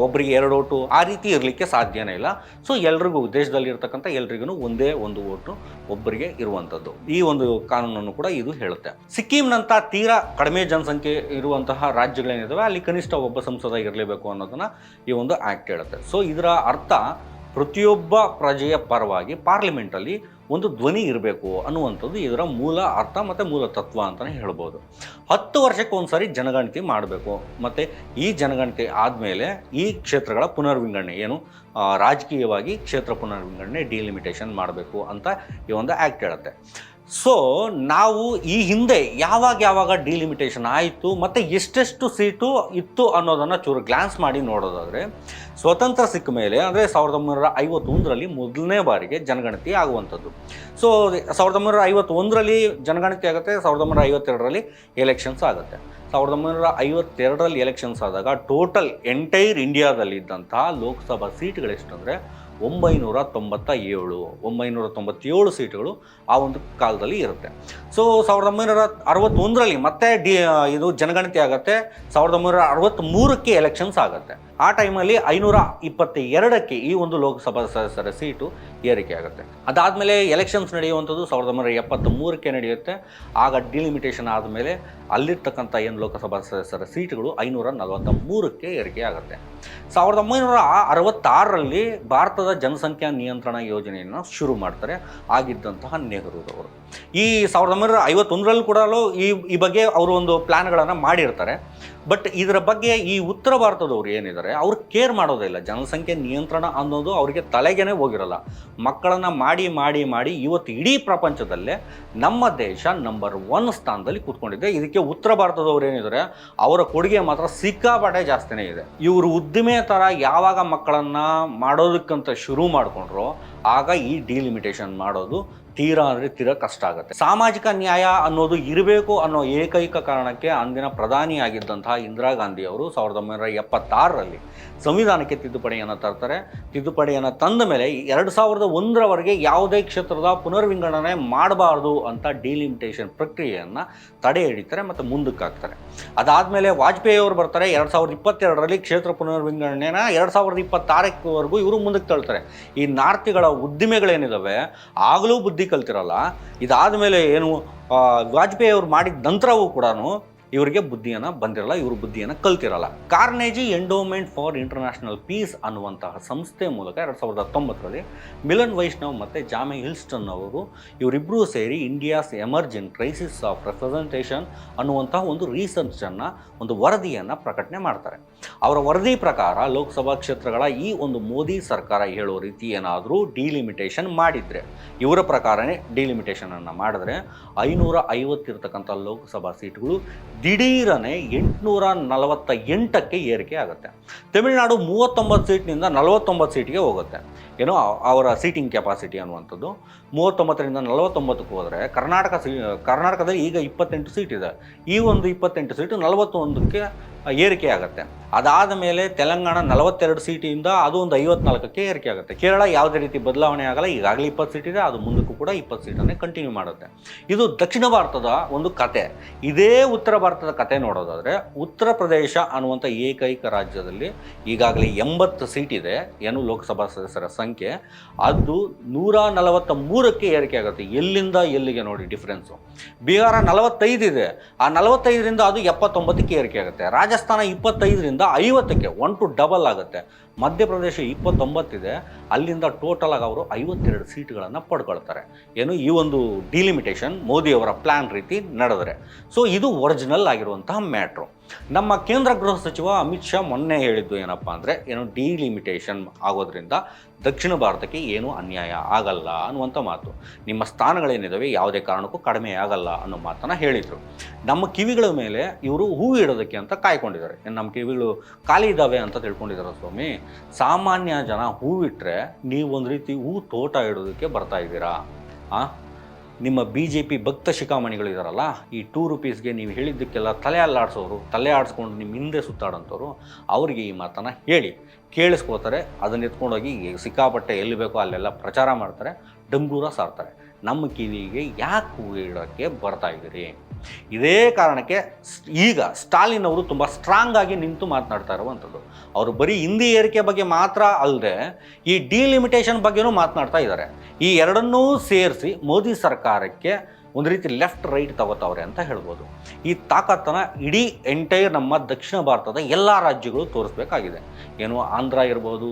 A: ಒಬ್ಬರಿಗೆ ಎರಡು ಓಟು ಆ ರೀತಿ ಇರಲಿಕ್ಕೆ ಸಾಧ್ಯನೇ ಇಲ್ಲ. ಸೊ ಎಲ್ರಿಗೂ ದೇಶದಲ್ಲಿ ಇರ್ತಕ್ಕಂಥ ಎಲ್ರಿಗೂ ಒಂದೇ ಒಂದು ಓಟು ಒಬ್ಬರಿಗೆ ಇರುವಂಥದ್ದು. ಈ ಒಂದು ಕಾನೂನನ್ನು ಕೂಡ ಇದು ಹೇಳುತ್ತೆ. ಸಿಕ್ಕಿಂನಂಥ ತೀರಾ ಕಡಿಮೆ ಜನಸಂಖ್ಯೆ ಇರುವಂತಹ ರಾಜ್ಯಗಳೇನಿದಾವೆ, ಅಲ್ಲಿ ಕನಿಷ್ಠ ಒಬ್ಬ ಸಂಸದ ಇರಲೇಬೇಕು ಅನ್ನೋದನ್ನ ಈ ಒಂದು ಆ್ಯಕ್ಟ್ ಹೇಳುತ್ತೆ. ಸೊ ಇದರ ಅರ್ಥ ಪ್ರತಿಯೊಬ್ಬ ಪ್ರಜೆಯ ಪರವಾಗಿ ಪಾರ್ಲಿಮೆಂಟಲ್ಲಿ ಒಂದು ಧ್ವನಿ ಇರಬೇಕು ಅನ್ನುವಂಥದ್ದು ಇದರ ಮೂಲ ಅರ್ಥ ಮತ್ತು ಮೂಲ ತತ್ವ ಅಂತಲೇ ಹೇಳ್ಬೋದು. ಹತ್ತು ವರ್ಷಕ್ಕೆ ಒಂದ್ಸರಿ ಜನಗಣತಿ ಮಾಡಬೇಕು. ಮತ್ತು ಈ ಜನಗಣತಿ ಆದಮೇಲೆ ಈ ಕ್ಷೇತ್ರಗಳ ಪುನರ್ವಿಂಗಡಣೆ, ಏನು ರಾಜಕೀಯವಾಗಿ ಕ್ಷೇತ್ರ ಪುನರ್ವಿಂಗಡಣೆ ಡಿಲಿಮಿಟೇಷನ್ ಮಾಡಬೇಕು ಅಂತ ಈ ಒಂದು ಆ್ಯಕ್ಟ್ ಹೇಳುತ್ತೆ. ಸೊ ನಾವು ಈ ಹಿಂದೆ ಯಾವಾಗ ಯಾವಾಗ ಡಿಲಿಮಿಟೇಷನ್ ಆಯಿತು, ಮತ್ತು ಎಷ್ಟೆಷ್ಟು ಸೀಟು ಇತ್ತು ಅನ್ನೋದನ್ನು ಚೂರು ಗ್ಲಾನ್ಸ್ ಮಾಡಿ ನೋಡೋದಾದರೆ ಸ್ವತಂತ್ರ ಸಿಕ್ಕ ಮೇಲೆ, ಅಂದರೆ ಸಾವಿರದ ಒಂಬೈನೂರ ಐವತ್ತೊಂದರಲ್ಲಿ ಮೊದಲನೇ ಬಾರಿಗೆ ಜನಗಣತಿ ಆಗುವಂಥದ್ದು. ಸೊ ಸಾವಿರದ ಒಂಬೈನೂರ ಐವತ್ತೊಂದರಲ್ಲಿ ಜನಗಣತಿ ಆಗುತ್ತೆ, ಸಾವಿರದ ಒಂಬೈನೂರ ಐವತ್ತೆರಡರಲ್ಲಿ ಎಲೆಕ್ಷನ್ಸ್ ಆಗುತ್ತೆ. ಸಾವಿರದ ಒಂಬೈನೂರ ಐವತ್ತೆರಡರಲ್ಲಿ ಎಲೆಕ್ಷನ್ಸ್ ಆದಾಗ ಟೋಟಲ್ ಎಂಟೈರ್ ಇಂಡಿಯಾದಲ್ಲಿ ಇದ್ದಂತಹ ಲೋಕಸಭಾ ಸೀಟ್ಗಳೆಷ್ಟು ಅಂದರೆ ಒಂಬೈನೂರ ತೊಂಬತ್ತ ಏಳು ಒಂಬೈನೂರ ತೊಂಬತ್ತೇಳು ಸೀಟುಗಳು ಆ ಒಂದು ಕಾಲದಲ್ಲಿ ಇರುತ್ತೆ. ಸೊ ಸಾವಿರದ ಒಂಬೈನೂರ ಅರವತ್ತೊಂದರಲ್ಲಿ ಮತ್ತೆ ಡಿ, ಇದು ಜನಗಣತಿ ಆಗುತ್ತೆ. ಸಾವಿರದ ಒಂಬೈನೂರ ಅರವತ್ತ್ಮೂರಕ್ಕೆ ಎಲೆಕ್ಷನ್ಸ್ ಆಗುತ್ತೆ. ಆ ಟೈಮಲ್ಲಿ ಐನೂರ ಇಪ್ಪತ್ತ ಎರಡಕ್ಕೆ ಈ ಒಂದು ಲೋಕಸಭಾ ಸದಸ್ಯರ ಸೀಟು ಏರಿಕೆ ಆಗುತ್ತೆ. ಅದಾದಮೇಲೆ ಎಲೆಕ್ಷನ್ಸ್ ನಡೆಯುವಂಥದ್ದು ಸಾವಿರದ ಒಂಬೈನೂರ ಎಪ್ಪತ್ತ ಮೂರಕ್ಕೆ ನಡೆಯುತ್ತೆ. ಆಗ ಡಿಲಿಮಿಟೇಷನ್ ಆದಮೇಲೆ ಅಲ್ಲಿರ್ತಕ್ಕಂಥ ಏನು ಲೋಕಸಭಾ ಸದಸ್ಯರ ಸೀಟುಗಳು ಐನೂರ ನಲವತ್ತ ಮೂರಕ್ಕೆ ಏರಿಕೆ ಆಗುತ್ತೆ. ಸಾವಿರದ ಒಂಬೈನೂರ ಅರವತ್ತಾರರಲ್ಲಿ ಭಾರತದ ಜನಸಂಖ್ಯಾ ನಿಯಂತ್ರಣ ಯೋಜನೆಯನ್ನು ಶುರು ಮಾಡ್ತಾರೆ ಆಗಿದ್ದಂತಹ ನೆಹರೂರವರು. ಈ ಸಾವಿರದ ಒಂಬೈನೂರ ಐವತ್ತೊಂದರಲ್ಲೂ ಕೂಡ ಈ ಈ ಬಗ್ಗೆ ಅವರು ಒಂದು ಪ್ಲ್ಯಾನ್ಗಳನ್ನು ಮಾಡಿರ್ತಾರೆ. ಬಟ್ ಇದರ ಬಗ್ಗೆ ಈ ಉತ್ತರ ಭಾರತದವ್ರು ಏನಿದ್ದಾರೆ, ಅವ್ರು ಕೇರ್ ಮಾಡೋದಿಲ್ಲ ಜನಸಂಖ್ಯೆ ನಿಯಂತ್ರಣ ಅನ್ನೋದು ಅವರಿಗೆ ತಲೆಗೇನೆ ಹೋಗಿರಲ್ಲ. ಮಕ್ಕಳನ್ನು ಮಾಡಿ ಮಾಡಿ ಮಾಡಿ ಇವತ್ತು ಇಡೀ ಪ್ರಪಂಚದಲ್ಲೇ ನಮ್ಮ ದೇಶ ನಂಬರ್ ಒನ್ ಸ್ಥಾನದಲ್ಲಿ ಕೂತ್ಕೊಂಡಿದೆ. ಇದಕ್ಕೆ ಉತ್ತರ ಭಾರತದವ್ರು ಏನಿದ್ದಾರೆ, ಅವರ ಕೊಡುಗೆ ಮಾತ್ರ ಸಿಕ್ಕಾಪಟ್ಟೆ ಜಾಸ್ತಿನೇ ಇದೆ. ಇವರು ಉದ್ದಿಮೆ ಥರ ಯಾವಾಗ ಮಕ್ಕಳನ್ನು ಮಾಡೋದಕ್ಕಂತ ಶುರು ಮಾಡಿಕೊಂಡ್ರು, ಆಗ ಈ ಡಿಲಿಮಿಟೇಷನ್ ಮಾಡೋದು ತೀರಾ ಅಂದರೆ ತೀರಾ ಕಷ್ಟ ಆಗುತ್ತೆ. ಸಾಮಾಜಿಕ ನ್ಯಾಯ ಅನ್ನೋದು ಇರಬೇಕು ಅನ್ನೋ ಏಕೈಕ ಕಾರಣಕ್ಕೆ ಅಂದಿನ ಪ್ರಧಾನಿಯಾಗಿದ್ದಂತಹ ಇಂದಿರಾ ಗಾಂಧಿ ಅವರು ಸಾವಿರದ ಒಂಬೈನೂರ ಎಪ್ಪತ್ತಾರರಲ್ಲಿ ಸಂವಿಧಾನಕ್ಕೆ ತಿದ್ದುಪಡಿಯನ್ನು ತರ್ತಾರೆ. ತಿದ್ದುಪಡಿಯನ್ನು ತಂದ ಮೇಲೆ ಎರಡು ಸಾವಿರದ ಒಂದರವರೆಗೆ ಯಾವುದೇ ಕ್ಷೇತ್ರದ ಪುನರ್ವಿಂಗಡಣೆ ಮಾಡಬಾರ್ದು ಅಂತ ಡಿಲಿಮಿಟೇಷನ್ ಪ್ರಕ್ರಿಯೆಯನ್ನು ತಡೆ ಹಿಡಿತಾರೆ ಮತ್ತು ಮುಂದಕ್ಕೆ ಹಾಕ್ತಾರೆ ಅದಾದಮೇಲೆ ವಾಜಪೇಯಿ ಅವರು ಬರ್ತಾರೆ, ಎರಡು ಸಾವಿರದ ಇಪ್ಪತ್ತೆರಡರಲ್ಲಿ ಕ್ಷೇತ್ರ ಪುನರ್ವಿಂಗಡಣೆನ ಎರಡು ಸಾವಿರದ ಇಪ್ಪತ್ತಾರಕ್ಕವರೆಗೂ ಇವರು ಮುಂದಕ್ಕೆ ತಳ್ತಾರೆ. ಈ ನಾರ್ತಿಗಳ ಉದ್ದಿಮೆಗಳೇನಿದ್ದಾವೆ ಆಗಲೂ ಬುದ್ಧಿ ಕಲ್ತಿರಲ್ಲ ಇದಾದಮೇಲೆ ಏನು ಆ, ವಾಜಪೇಯಿ ಅವರು ಮಾಡಿದ ನಂತರವೂ ಕೂಡ ಇವರಿಗೆ ಬುದ್ಧಿಯನ್ನು ಬಂದಿರಲ್ಲ ಇವರು ಬುದ್ಧಿಯನ್ನು ಕಲ್ತಿರಲ್ಲ. Carnegie endowment for international peace ಅನ್ನುವಂತಹ ಸಂಸ್ಥೆ ಮೂಲಕ ಎರಡು ಸಾವಿರದ ಹತ್ತೊಂಬತ್ತರಲ್ಲಿ ಮಿಲನ್ ವೈಷ್ಣವ್ ಮತ್ತು ಜಾಮಿ ಹಿಲ್ಸ್ಟನ್ ಅವರು ಇವರಿಬ್ಬರೂ ಸೇರಿ India's emerging crisis of representation ಅನ್ನುವಂತಹ ಒಂದು ರೀಸರ್ಚನ್ನು ಒಂದು ವರದಿಯನ್ನು ಪ್ರಕಟಣೆ ಮಾಡ್ತಾರೆ. ಅವರ ವರದಿ ಪ್ರಕಾರ ಲೋಕಸಭಾ ಕ್ಷೇತ್ರಗಳ ಈ ಒಂದು ಮೋದಿ ಸರ್ಕಾರ ಹೇಳೋ ರೀತಿ ಏನಾದರೂ ಡಿಲಿಮಿಟೇಷನ್ ಮಾಡಿದರೆ, ಇವರ ಪ್ರಕಾರನೇ ಡಿಲಿಮಿಟೇಷನನ್ನು ಮಾಡಿದ್ರೆ ಐನೂರ ಐವತ್ತಿರ್ತಕ್ಕಂಥ ಲೋಕಸಭಾ ಸೀಟ್ಗಳು ದಿಢೀರನೆ ಎಂಟುನೂರ ನಲವತ್ತ ಎಂಟಕ್ಕೆ ಏರಿಕೆ ಆಗುತ್ತೆ. ತಮಿಳುನಾಡು ಮೂವತ್ತೊಂಬತ್ತು ಸೀಟ್ನಿಂದ ನಲವತ್ತೊಂಬತ್ತು ಸೀಟಿಗೆ ಹೋಗುತ್ತೆ. ಏನೋ ಅವರ ಸೀಟಿಂಗ್ ಕೆಪಾಸಿಟಿ ಅನ್ನುವಂಥದ್ದು. ಮೂವತ್ತೊಂಬತ್ತರಿಂದ ನಲವತ್ತೊಂಬತ್ತಕ್ಕೆ ಹೋದರೆ ಕರ್ನಾಟಕ ಸೀ, ಕರ್ನಾಟಕದಲ್ಲಿ ಈಗ ಇಪ್ಪತ್ತೆಂಟು ಸೀಟ್ ಇದೆ. ಈ ಒಂದು ಇಪ್ಪತ್ತೆಂಟು ಸೀಟು ನಲವತ್ತೊಂದಕ್ಕೆ ಏರಿಕೆ ಆಗುತ್ತೆ. ಅದಾದ ಮೇಲೆ ತೆಲಂಗಾಣ ನಲವತ್ತೆರಡು ಸೀಟಿಂದ ಅದು ಒಂದು ಐವತ್ನಾಲ್ಕಕ್ಕೆ ಏರಿಕೆ ಆಗುತ್ತೆ. ಕೇರಳ ಯಾವುದೇ ರೀತಿ ಬದಲಾವಣೆ ಆಗಲ್ಲ, ಈಗಾಗಲೇ ಇಪ್ಪತ್ತು ಸೀಟ್ ಇದೆ, ಅದು ಮುಂದಕ್ಕೂ ಕೂಡ ಇಪ್ಪತ್ತು ಸೀಟನ್ನೇ ಕಂಟಿನ್ಯೂ ಮಾಡುತ್ತೆ. ಇದು ದಕ್ಷಿಣ ಭಾರತದ ಒಂದು ಕತೆ. ಇದೇ ಉತ್ತರ ಭಾರತದ ಕತೆ ನೋಡೋದಾದರೆ, ಉತ್ತರ ಪ್ರದೇಶ ಅನ್ನುವಂಥ ಏಕೈಕ ರಾಜ್ಯದಲ್ಲಿ ಈಗಾಗಲೇ ಎಂಬತ್ತು ಸೀಟ್ ಇದೆ, ಏನು ಲೋಕಸಭಾ ಸದಸ್ಯರ ಸಂಖ್ಯೆ. ಅದು ನೂರ ನಲವತ್ತ ಮೂರಕ್ಕೆ ಏರಿಕೆ ಆಗುತ್ತೆ. ಎಲ್ಲಿಂದ ಎಲ್ಲಿಗೆ ನೋಡಿ ಡಿಫ್ರೆನ್ಸು ಬಿಹಾರ ನಲವತ್ತೈದು ಇದೆ. ಆ ನಲವತ್ತೈದರಿಂದ ಅದು ಎಪ್ಪತ್ತೊಂಬತ್ತಕ್ಕೆ ಏರಿಕೆ ಆಗುತ್ತೆ. ರಾಜಸ್ಥಾನ ಇಪ್ಪತ್ತೈದರಿಂದ ಐವತ್ತಕ್ಕೆ ಒನ್ ಟು ಡಬಲ್ ಆಗುತ್ತೆ. ಮಧ್ಯಪ್ರದೇಶ ಇಪ್ಪತ್ತೊಂಬತ್ತಿದೆ. ಅಲ್ಲಿಂದ ಟೋಟಲ್ ಆಗಿ ಅವರು ಐವತ್ತೆರಡು ಸೀಟ್ಗಳನ್ನು ಪಡ್ಕೊಳ್ತಾರೆ. ಏನು ಈ ಒಂದು ಡಿಲಿಮಿಟೇಷನ್ ಮೋದಿಯವರ ಪ್ಲ್ಯಾನ್ ರೀತಿ ನಡೆದರೆ. ಸೊ ಇದು ಒರಿಜಿನಲ್ ಆಗಿರುವಂತಹ ಮ್ಯಾಟ್ರು ನಮ್ಮ ಕೇಂದ್ರ ಗೃಹ ಸಚಿವ ಅಮಿತ್ ಶಾ ಮೊನ್ನೆ ಹೇಳಿದ್ದು ಏನಪ್ಪ ಅಂದರೆ, ಏನು ಡಿಲಿಮಿಟೇಷನ್ ಆಗೋದ್ರಿಂದ ದಕ್ಷಿಣ ಭಾರತಕ್ಕೆ ಏನೂ ಅನ್ಯಾಯ ಆಗಲ್ಲ ಅನ್ನುವಂಥ ಮಾತು. ನಿಮ್ಮ ಸ್ಥಾನಗಳೇನಿದ್ದಾವೆ ಯಾವುದೇ ಕಾರಣಕ್ಕೂ ಕಡಿಮೆ ಆಗಲ್ಲ ಅನ್ನೋ ಮಾತನ್ನು ಹೇಳಿದರು. ನಮ್ಮ ಕಿವಿಗಳ ಮೇಲೆ ಇವರು ಹೂವು ಇಡೋದಕ್ಕೆ ಅಂತ ಕಾಯ್ಕೊಂಡಿದ್ದಾರೆ. ನಮ್ಮ ಕಿವಿಗಳು ಖಾಲಿ ಇದ್ದಾವೆ ಅಂತ ತಿಳ್ಕೊಂಡಿದ್ದಾರೆ ಸ್ವಾಮಿ? ಸಾಮಾನ್ಯ ಜನ ಹೂವಿಟ್ಟರೆ ನೀವು ಒಂದು ರೀತಿ ಹೂ ತೋಟ ಇಡೋದಕ್ಕೆ ಬರ್ತಾ ಇದ್ದೀರಾ? ಆ? ನಿಮ್ಮ ಬಿ ಜೆ ಪಿ ಭಕ್ತ ಶಿಖಾಮಣಿಗಳಿದಾರಲ್ಲ ಈ ಟೂ ರುಪೀಸ್ಗೆ ನೀವು ಹೇಳಿದ್ದಕ್ಕೆಲ್ಲ ತಲೆ ಅಲ್ಲಾಡಿಸೋರು, ತಲೆ ಆಡಿಸ್ಕೊಂಡು ನಿಮ್ಮ ಹಿಂದೆ ಸುತ್ತಾಡೋಂಥವ್ರು ಅವರಿಗೆ ಈ ಮಾತನ್ನು ಹೇಳಿ. ಕೇಳಿಸ್ಕೋತಾರೆ ಅದನ್ನ ಎತ್ಕೊಂಡೋಗಿ ಸಿಕ್ಕಾಪಟ್ಟೆ ಎಲ್ಲಿ ಬೇಕೋ ಅಲ್ಲೆಲ್ಲ ಪ್ರಚಾರ ಮಾಡ್ತಾರೆ, ಡಂಗೂರ ಸಾರ್ತಾರೆ. ನಮ್ಮ ಕಿವಿಗೆ ಯಾಕೆ ಹೂ ಇಡೋಕ್ಕೆ ಬರ್ತಾ ಇದ್ದೀರಿ ಇದೇ ಕಾರಣಕ್ಕೆ ಈಗ ಸ್ಟಾಲಿನ್ ಅವರು ತುಂಬ ಸ್ಟ್ರಾಂಗ್ ಆಗಿ ನಿಂತು ಮಾತನಾಡ್ತಾ ಇರುವಂಥದ್ದು. ಅವರು ಬರೀ ಹಿಂದಿ ಏರಿಕೆ ಬಗ್ಗೆ ಮಾತ್ರ ಅಲ್ಲದೆ ಈ ಡಿಲಿಮಿಟೇಷನ್ ಬಗ್ಗೆನೂ ಮಾತನಾಡ್ತಾ ಇದ್ದಾರೆ. ಈ ಎರಡನ್ನೂ ಸೇರಿಸಿ ಮೋದಿ ಸರ್ಕಾರಕ್ಕೆ ಒಂದು ರೀತಿ ಲೆಫ್ಟ್ ರೈಟ್ ತಗೋತಾವ್ರೆ ಅಂತ ಹೇಳ್ಬೋದು. ಈ ತಾಕತ್ತನ್ನು ಇಡೀ ಎಂಟೈರ್ ನಮ್ಮ ದಕ್ಷಿಣ ಭಾರತದ ಎಲ್ಲ ರಾಜ್ಯಗಳು ತೋರಿಸ್ಬೇಕಾಗಿದೆ. ಏನು ಆಂಧ್ರ ಇರ್ಬೋದು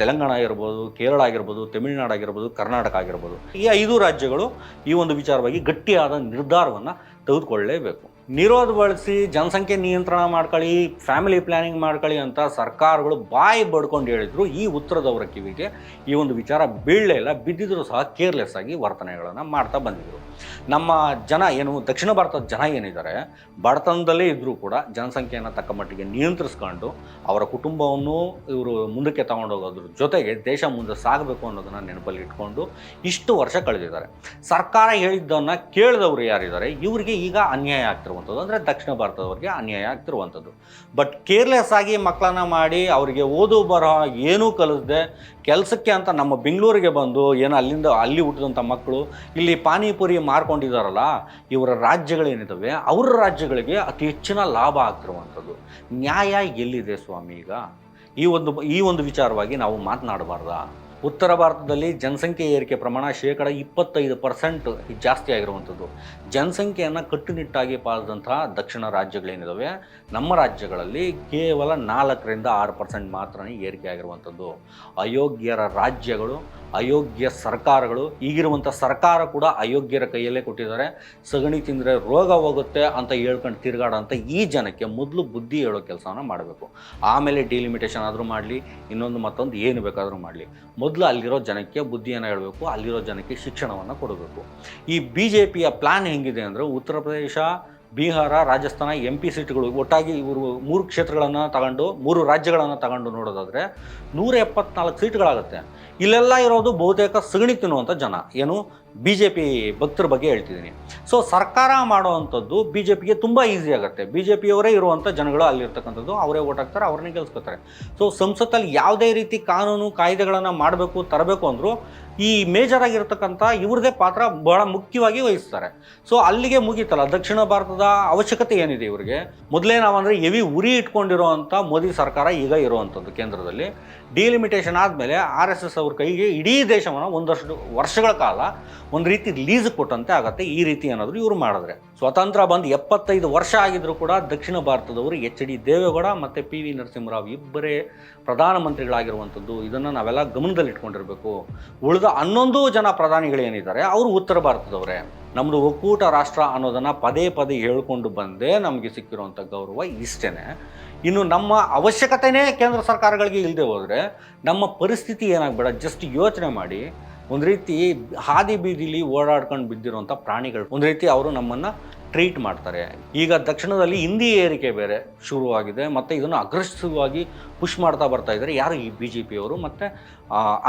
A: ತೆಲಂಗಾಣ ಇರ್ಬೋದು ಕೇರಳ ಆಗಿರ್ಬೋದು, ತಮಿಳುನಾಡು ಆಗಿರ್ಬೋದು, ಕರ್ನಾಟಕ ಆಗಿರ್ಬೋದು. ಈ ಐದು ರಾಜ್ಯಗಳು ಈ ಒಂದು ವಿಚಾರವಾಗಿ ಗಟ್ಟಿಯಾದ ನಿರ್ಧಾರವನ್ನು ತೆಗೆದುಕೊಳ್ಳಲೇಬೇಕು ನಿರೋಧ ಬಳಸಿ ಜನಸಂಖ್ಯೆ ನಿಯಂತ್ರಣ ಮಾಡ್ಕೊಳ್ಳಿ ಫ್ಯಾಮಿಲಿ ಪ್ಲಾನಿಂಗ್ ಮಾಡ್ಕೊಳ್ಳಿ ಅಂತ ಸರ್ಕಾರಗಳು ಬಾಯಿ ಬಡ್ಕೊಂಡು ಹೇಳಿದ್ರು ಈ ಉತ್ತರದವರ ಕಿವಿಗೆ. ಈ ಒಂದು ವಿಚಾರ ಬೀಳಲೇ ಇಲ್ಲ, ಬಿದ್ದಿದ್ರು ಸಹ ಕೇರ್ಲೆಸ್ ಆಗಿ ವರ್ತನೆಗಳನ್ನು ಮಾಡ್ತಾ ಬಂದಿದ್ರು. ನಮ್ಮ ಜನ ಏನು, ದಕ್ಷಿಣ ಭಾರತದ ಜನ ಏನಿದ್ದಾರೆ, ಬಡತನದಲ್ಲೇ ಇದ್ದರೂ ಕೂಡ ಜನಸಂಖ್ಯೆಯನ್ನು ತಕ್ಕ ಮಟ್ಟಿಗೆ ನಿಯಂತ್ರಿಸ್ಕೊಂಡು ಅವರ ಕುಟುಂಬವನ್ನು ಇವರು ಮುಂದಕ್ಕೆ ತಗೊಂಡೋಗೋದ್ರ ಜೊತೆಗೆ ದೇಶ ಮುಂದೆ ಸಾಗಬೇಕು ಅನ್ನೋದನ್ನು ನೆನಪಲ್ಲಿ ಇಟ್ಕೊಂಡು ಇಷ್ಟು ವರ್ಷ ಕಳೆದಿದ್ದಾರೆ. ಸರ್ಕಾರ ಹೇಳಿದ್ದನ್ನು ಕೇಳಿದವರು ಯಾರಿದ್ದಾರೆ, ಇವರಿಗೆ ಈಗ ಅನ್ಯಾಯ ಆಗ್ತಿರುವಂಥದ್ದು ಅಂದರೆ ದಕ್ಷಿಣ ಭಾರತದವರಿಗೆ ಅನ್ಯಾಯ ಆಗ್ತಿರುವಂಥದ್ದು. ಬಟ್ ಕೇರ್ಲೆಸ್ ಆಗಿ ಮಕ್ಕಳನ್ನ ಮಾಡಿ ಅವರಿಗೆ ಓದು ಬರಹ ಏನೂ ಕಲಿಸದೆ, ಕೆಲಸಕ್ಕೆ ಅಂತ ನಮ್ಮ ಬೆಂಗಳೂರಿಗೆ ಬಂದು, ಏನು ಅಲ್ಲಿಂದ ಅಲ್ಲಿ ಹುಟ್ಟಿದಂಥ ಮಕ್ಕಳು, ಇಲ್ಲಿ ಪಾನಿಪುರಿ ಮಾರ್ಕೊಂಡಿದ್ದಾರಲ್ಲ ಇವರ ರಾಜ್ಯಗಳೇನಿದ್ದಾವೆ ಅವರ ರಾಜ್ಯಗಳಿಗೆ ಅತಿ ಹೆಚ್ಚಿನ ಲಾಭ ಆಗ್ತಿರುವಂಥದ್ದು. ನ್ಯಾಯ ಎಲ್ಲಿದೆ ಸ್ವಾಮಿ ಈಗ ಈ ಒಂದು ಈ ಒಂದು ವಿಚಾರವಾಗಿ ನಾವು ಮಾತನಾಡಬಾರ್ದಾ? ಉತ್ತರ ಭಾರತದಲ್ಲಿ ಜನಸಂಖ್ಯೆ ಏರಿಕೆ ಪ್ರಮಾಣ ಶೇಕಡ ಇಪ್ಪತ್ತೈದು ಪರ್ಸೆಂಟ್ ಜಾಸ್ತಿ ಆಗಿರುವಂಥದ್ದು. ಜನಸಂಖ್ಯೆಯನ್ನು ಕಟ್ಟುನಿಟ್ಟಾಗಿ ಪಾಲಿಸಿದಂತಹ ದಕ್ಷಿಣ ರಾಜ್ಯಗಳೇನಿದ್ದಾವೆ ನಮ್ಮ ರಾಜ್ಯಗಳಲ್ಲಿ ಕೇವಲ ನಾಲ್ಕರಿಂದ ಆರು ಪರ್ಸೆಂಟ್ ಮಾತ್ರ ಏರಿಕೆ ಆಗಿರುವಂಥದ್ದು. ಅಯೋಗ್ಯರ ರಾಜ್ಯಗಳು, ಅಯೋಗ್ಯ ಸರ್ಕಾರಗಳು, ಈಗಿರುವಂಥ ಸರ್ಕಾರ ಕೂಡ ಅಯೋಗ್ಯರ ಕೈಯಲ್ಲೇ ಕೊಟ್ಟಿದ್ದಾರೆ. ಸಗಣಿ ತಿಂದರೆ ರೋಗ ಹೋಗುತ್ತೆ ಅಂತ ಹೇಳ್ಕೊಂಡು ತಿರುಗಾಡೋಂಥ ಈ ಜನಕ್ಕೆ ಮೊದಲು ಬುದ್ಧಿ ಹೇಳೋ ಕೆಲಸವನ್ನು ಮಾಡಬೇಕು. ಆಮೇಲೆ ಡಿಲಿಮಿಟೇಷನ್ ಆದರೂ ಮಾಡಲಿ, ಇನ್ನೊಂದು ಮತ್ತೊಂದು ಏನು ಬೇಕಾದರೂ ಮಾಡಲಿ. ಮೊದಲು ಅಲ್ಲಿರೋ ಜನಕ್ಕೆ ಬುದ್ಧಿಯನ್ನು ಹೇಳಬೇಕು, ಅಲ್ಲಿರೋ ಜನಕ್ಕೆ ಶಿಕ್ಷಣವನ್ನು ಕೊಡಬೇಕು. ಈ ಬಿ ಜೆ ಪಿಯ ಪ್ಲ್ಯಾನ್ ಹೆಂಗಿದೆ ಅಂದರೆ ಉತ್ತರ ಪ್ರದೇಶ, ಬಿಹಾರ, ರಾಜಸ್ಥಾನ ಎಂ ಪಿ ಸೀಟ್ಗಳು ಒಟ್ಟಾಗಿ ಇವರು ಮೂರು ಕ್ಷೇತ್ರಗಳನ್ನು ತಗೊಂಡು, ಮೂರು ರಾಜ್ಯಗಳನ್ನು ತಗೊಂಡು ನೋಡೋದಾದರೆ ನೂರ ಎಪ್ಪತ್ನಾಲ್ಕು ಸೀಟ್ಗಳಾಗುತ್ತೆ. ಇಲ್ಲೆಲ್ಲ ಇರೋದು ಬಹುತೇಕ ಸಗಣಿ ತಿನ್ನುವಂಥ ಜನ. ಏನು ಬಿ ಜೆ ಪಿ ಭಕ್ತರ ಬಗ್ಗೆ ಹೇಳ್ತಿದ್ದೀನಿ. ಸೊ ಸರ್ಕಾರ ಮಾಡುವಂಥದ್ದು ಬಿ ಜೆ ಪಿಗೆ ತುಂಬ ಈಸಿ ಆಗುತ್ತೆ. ಬಿ ಜೆ ಪಿಯವರೇ ಇರುವಂಥ ಜನಗಳು ಅಲ್ಲಿರ್ತಕ್ಕಂಥದ್ದು, ಅವರೇ ಓಟ್ ಹಾಕ್ತಾರೆ, ಅವ್ರನ್ನೇ ಗೆಲ್ಸ್ಕೊತಾರೆ. ಸೊ ಸಂಸತ್ತಲ್ಲಿ ಯಾವುದೇ ರೀತಿ ಕಾನೂನು ಕಾಯ್ದೆಗಳನ್ನು ಮಾಡಬೇಕು, ತರಬೇಕು ಅಂದರೂ ಈ ಮೇಜರ್ ಆಗಿರ್ತಕ್ಕಂಥ ಇವ್ರದೇ ಪಾತ್ರ ಬಹಳ ಮುಖ್ಯವಾಗಿ ವಹಿಸ್ತಾರೆ. ಸೊ ಅಲ್ಲಿಗೆ ಮುಗೀತಲ್ಲ. ದಕ್ಷಿಣ ಭಾರತದ ಅವಶ್ಯಕತೆ ಏನಿದೆ ಇವರಿಗೆ? ಮೊದಲೇ ನಾವಂದರೆ ಹೆವಿ ಉರಿ ಇಟ್ಕೊಂಡಿರುವಂಥ ಮೋದಿ ಸರ್ಕಾರ ಈಗ ಇರುವಂಥದ್ದು ಕೇಂದ್ರದಲ್ಲಿ. ಡಿಲಿಮಿಟೇಷನ್ ಆದಮೇಲೆ ಆರ್ ಎಸ್ ಎಸ್ ಅವ್ರ ಕೈಗೆ ಇಡೀ ದೇಶವನ್ನು ಒಂದಷ್ಟು ವರ್ಷಗಳ ಕಾಲ ಒಂದು ರೀತಿ ಲೀಸ್ ಕೊಟ್ಟಂತೆ ಆಗುತ್ತೆ. ಈ ರೀತಿ ಏನಾದರೂ ಇವರು ಮಾಡಿದ್ರೆ. ಸ್ವತಂತ್ರ ಬಂದು ಎಪ್ಪತ್ತೈದು ವರ್ಷ ಆಗಿದ್ರೂ ಕೂಡ ದಕ್ಷಿಣ ಭಾರತದವರು ಎಚ್ ಡಿ ದೇವೇಗೌಡ ಮತ್ತು ಪಿ ವಿ ನರಸಿಂಹರಾವ್ ಇಬ್ಬರೇ ಪ್ರಧಾನಮಂತ್ರಿಗಳಾಗಿರುವಂಥದ್ದು ಇದನ್ನು ನಾವೆಲ್ಲ ಗಮನದಲ್ಲಿಟ್ಕೊಂಡಿರಬೇಕು ಉಳಿದ ಹನ್ನೊಂದು ಜನ ಪ್ರಧಾನಿಗಳೇನಿದ್ದಾರೆ ಅವರು ಉತ್ತರ ಭಾರತದವರೇ. ನಮ್ಮದು ಒಕ್ಕೂಟ ರಾಷ್ಟ್ರ ಅನ್ನೋದನ್ನು ಪದೇ ಪದೇ ಹೇಳ್ಕೊಂಡು ಬಂದೇ ನಮಗೆ ಸಿಕ್ಕಿರುವಂಥ ಗೌರವ ಇಷ್ಟೇ ಇನ್ನು ನಮ್ಮ ಅವಶ್ಯಕತೆನೇ ಕೇಂದ್ರ ಸರ್ಕಾರಗಳಿಗೆ ಇಲ್ಲದೆ ಹೋದರೆ ನಮ್ಮ ಪರಿಸ್ಥಿತಿ ಏನಾಗಬೇಡ. ಜಸ್ಟ್ ಯೋಚನೆ ಮಾಡಿ. ಒಂದು ರೀತಿ ಹಾದಿ ಬೀದಿಲಿ ಓಡಾಡ್ಕೊಂಡು ಬಿದ್ದಿರುವಂಥ ಪ್ರಾಣಿಗಳು. ಒಂದು ರೀತಿ ಅವರು ನಮ್ಮನ್ನು ಟ್ರೀಟ್ ಮಾಡ್ತಾರೆ. ಈಗ ದಕ್ಷಿಣದಲ್ಲಿ ಹಿಂದಿ ಏರಿಕೆ ಬೇರೆ ಶುರುವಾಗಿದೆ. ಮತ್ತು ಇದನ್ನು ಅಗ್ರೆಸಿವ್ ಆಗಿ ಪುಷ್ ಮಾಡ್ತಾ ಬರ್ತಾ ಇದ್ದಾರೆ. ಯಾರು ಈ ಬಿ ಜೆ ಪಿಯವರು ಮತ್ತು